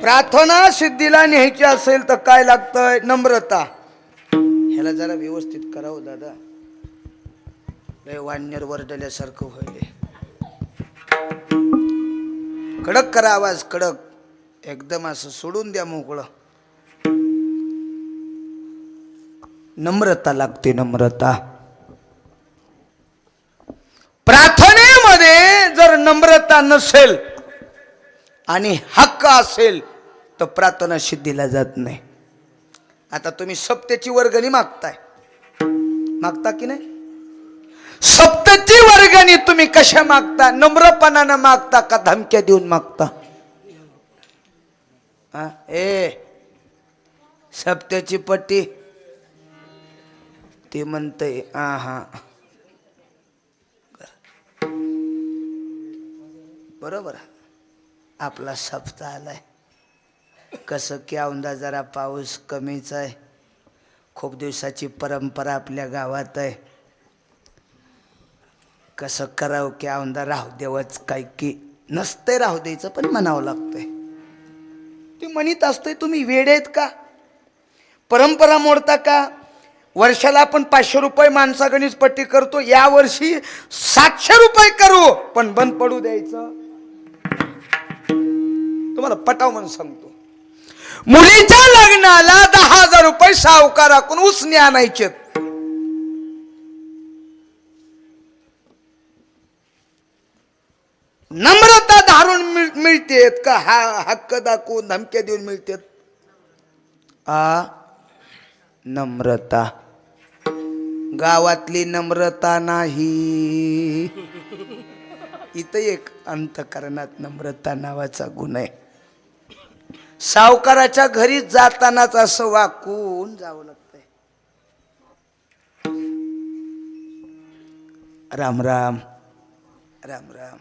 प्रार्थना सिद्धीला न्यायची असेल तर काय लागतंय? नम्रता. ह्याला जरा व्यवस्थित करावं दादा. लय वाण्यर वरडल्यासारखं व्हायले कडक करा आवाज कडक. एकदम असं सोडून द्या मोकळं. नम्रता लागते नम्रता. प्रार्थनेमध्ये जर नम्रता नसेल आणि हक्क असेल तर प्रार्थना सिद्धीला जात नाही. आता तुम्ही सप्तेची वर्गणी मागताय. मागता की नाही? सप्तची वर्गणी तुम्ही कशा मागता? नम्रपणानं मागता का धमक्या देऊन मागता? हा? ए सप्त्याची पट्टी. ते म्हणतय हा हा. बरोबर. आपला सप्ताह आहे कसं की औंदा जरा पाऊस कमीच आहे. खूप दिवसाची परंपरा आपल्या गावात आहे. कसं करावं की औंदा राहू देवच काय की नसतंय राहू द्यायचं पण म्हणावं लागतंय. ते म्हणत असतंय तुम्ही वेड आहेत का? परंपरा मोडता का? वर्षाला आपण पाचशे रुपये माणसागणीच पट्टी करतो यावर्षी सातशे रुपये करू पण बंद पडू द्यायचं. तुम्हाला पटाव म्हणून सांगतो. मुलीच्या लग्नाला दहा हजार रुपये सावकाराकडून उसने आणायचे नम्रता धारून मिळते मिळतेत का? हा हक्क दाखवून धमक्या देऊन मिळतेत आ? नम्रता. गावातली नम्रता नाही. इथं एक अंतकरणात नम्रता नावाचा गुण आहे. सावकाराच्या घरी जातानाच असं वाकून जावं लागतंय. राम राम राम राम.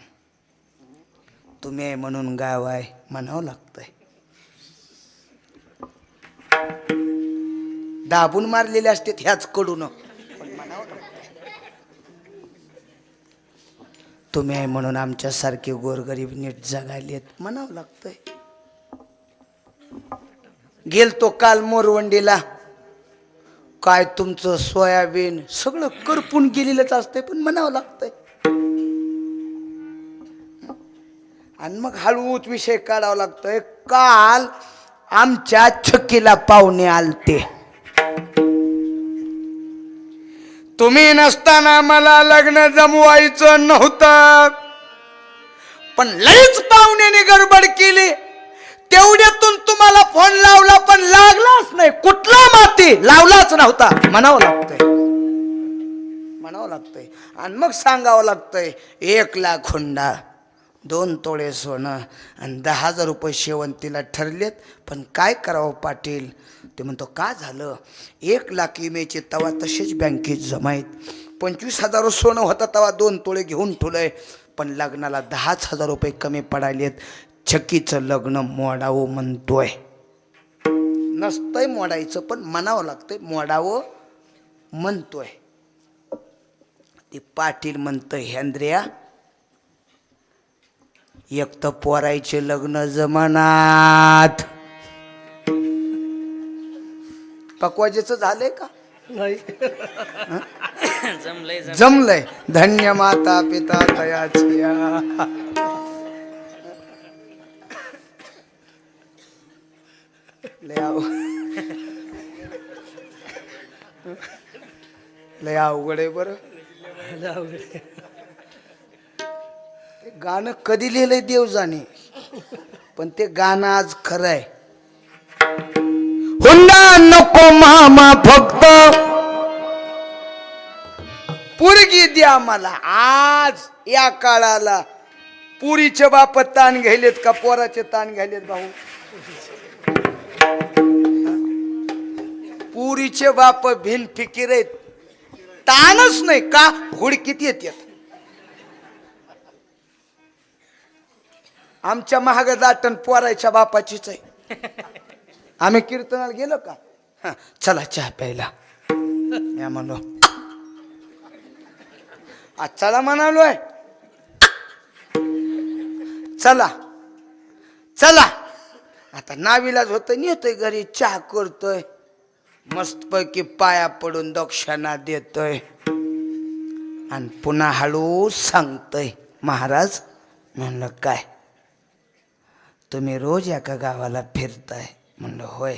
तुम्ही आहे म्हणून गाव आहे म्हणावं लागतंय. दाबून मारलेले असते ह्याच कडून पण म्हणावं तुम्ही आहे म्हणून आमच्यासारखे गोरगरीब नीट जगायलेत म्हणावं लागतंय. गेलतो काल मोरवंडीला. काय तुमचं सोयाबीन सगळं करपून गेलेलंच असतंय पण म्हणावं लागतंय. आणि मग हळूच विषय काढावा लागतोय. काल आमच्या छकीला पाहुणे आलते. तुम्ही नसताना मला लग्न जमवायचं नव्हतं. पण लईच पाहुण्याने गडबड केली. तेवढ्यातून तुम्हाला फोन लावला पण लागलाच नाही. कुठला माती? लावलाच नव्हता. म्हणावं लागतंय. म्हणावं लागतंय. आणि मग सांगावं लागतंय एक लाख हुंडा दोन तोळे सोनं आणि दहा हजार रुपये शेवंतीला ठरलेत. पण काय करावं पाटील? ते म्हणतो का झालं? एक लाख इमेचे तवा तसेच बँकेत जमायत. पंचवीस हजार सोनं होता तवा दोन तोळे घेऊन ठेवलंय पण लग्नाला दहाच हजार रुपये कमी पडायलेत. छकीचं लग्न मोडावं म्हणतोय. नसतंय मोडायचं पण म्हणावं लागतंय मोडावं म्हणतोय. ते पाटील म्हणतंय हेंद्र्या एक तर पोरायचे लग्न जमानात. पकवाजेचं झालंय का? जमलंय जमलंय. धन्य माता पिता तयाचिया लय लय अवघड आहे बरं ते गाणं कधी लिहिलंय देव जाणे पण ते गाणं आज खरं आहे. हुंडा नको मामा फक्त. पुरगी द्या मला. आज या काळाला पुरीचे बाप ताण घ्यायलेत का पोराचे ताण घ्यायलेत भाऊ? पुरीचे बाप भिन फिकीर आहेत. ताणच नाही. का? हुडकीत येतात आमच्या महाग दाटण पोरायच्या बापाचीच आहे. आम्ही कीर्तनाला गेलो का? हा, चला चहा प्यायला. या म्हणलो आज चला म्हणालोय. चला चला. आता नाविलाज होतं नेतोय घरी चहा करतोय. मस्तपैकी पाया पडून दक्षिणा देतोय. आणि पुन्हा हळू सांगतोय महाराज म्हणलं काय? तुम्ही रोज एका गावाला फिरताय. म्हणलं होय.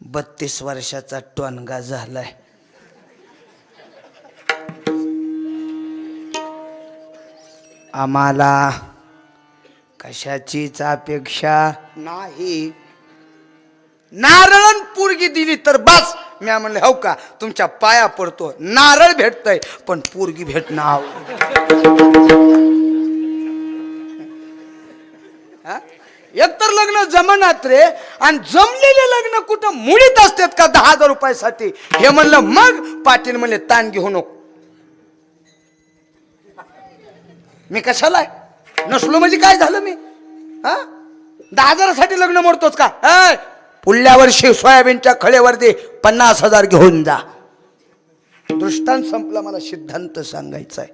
बत्तीस वर्षाचा टोनगा झालाय. आम्हाला कशाचीच अपेक्षा नाही. नारळण पोरगी दिली तर बस. मी म्हणलं हो का? तुमच्या पाया पडतो. नारळ भेटतय पण पोरगी भेटणं हा? एकतर लग्न जमनात रे आणि जमलेले लग्न कुठं मुळीत असतात का दहा हजार रुपयासाठी? हे म्हणलं मग? पाटील म्हणले ताण घेऊ नको मी कशाला? नसलो म्हणजे काय झालं मी? हा? दहा हजारासाठी लग्न मोडतोच का? पुढल्या वर्षी सोयाबीनच्या खळेवरती पन्नास हजार घेऊन जा. दृष्टांत संपला मला सिद्धांत सांगायचा आहे.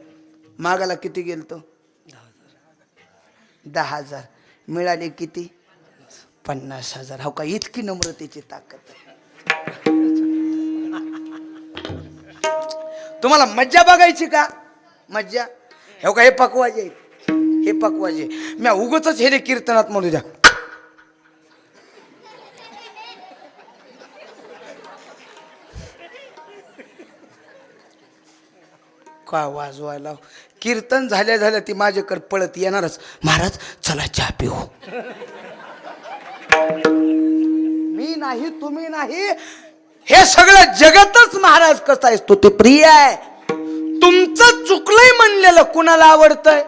मागाला किती गेलतो? दहा हजार. मिळाले किती? पन्नास हजार. हो का? इतकी नम्रतेची ताकद. आहे तुम्हाला मज्जा बघायची का? मज्जा? हो का? हे पकवाजे. हे पकवाजे. मी उगच हे कीर्तनात म्हणू द्या. का वाजवायला. कीर्तन झाल्या झाल्या ती माझ्याकडे पळत येणारच. महाराज चला चहा पिऊ. मी नाही तुम्ही नाही. हे सगळं जगतच महाराज कसं आहे तो ते प्रिय आहे. तुमचं चुकलंय म्हणलेलं कुणाला आवडतंय?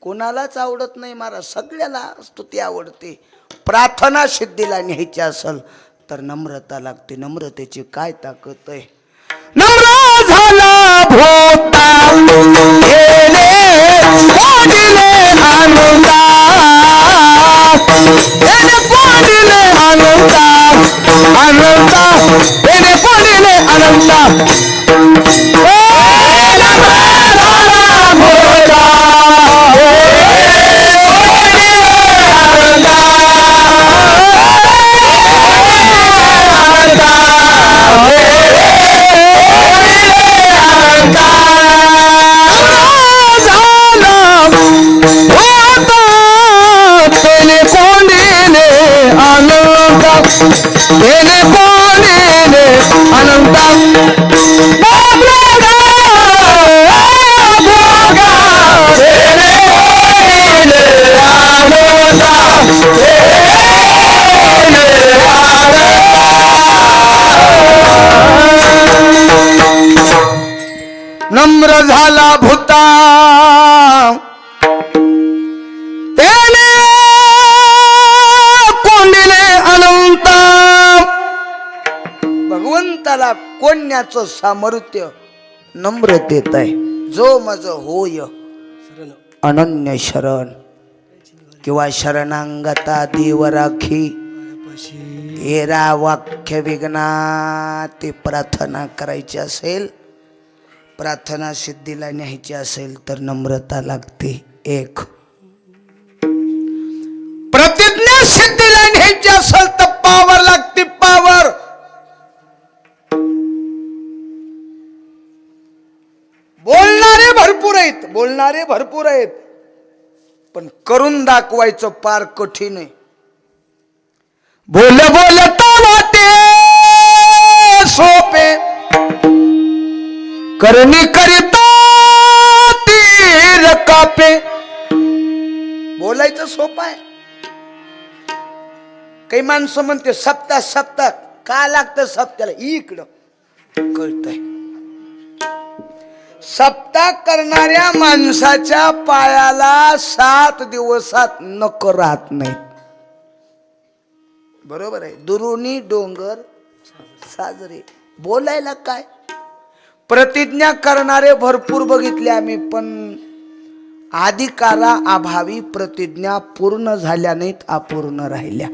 कोणालाच आवडत नाही महाराज. सगळ्याला स्तुती आवडते. प्रार्थना सिद्धीला न्यायची असल तर नम्रता लागते. नम्रतेची काय ताकद आहे? नम्र झाला भोता. गेले कोणीले आनंदा. त्याने आनंदा. आनंदा. कोण्याचं सामर्थ्य नम्रतेत आहे. जो मज होय अनन्य शरण. किंवा शरणांगता देव राखी एरा वाक्य विघ्ना ते प्रार्थना करायची असेल प्रार्थना सिद्धीला न्यायची असेल तर नम्रता लागते. एक. प्रतिज्ञा सिद्धीला न्यायची असेल तर पावर भरपूर आहेत बोलणारे भरपूर आहेत. पण करून दाखवायचं फार कठीण आहे. बोल बोलता वाटे सोपे. करणी करिता तीर कापे. बोलायचं सोपं आहे. काही माणसं म्हणते सप्ता सप्ता. का लागतं सप्त्याला? इकडं. कळतंय. सप्ताह करणाऱ्या माणसाच्या पायाला सात दिवसात नक राहत नाही बरोबर आहे. दुरुनी डोंगर साजरे. बोलायला काय? प्रतिज्ञा करणारे भरपूर बघितले आम्ही पण अधिकारा अभावी प्रतिज्ञा पूर्ण झाल्या नाहीत अपूर्ण राहिल्या.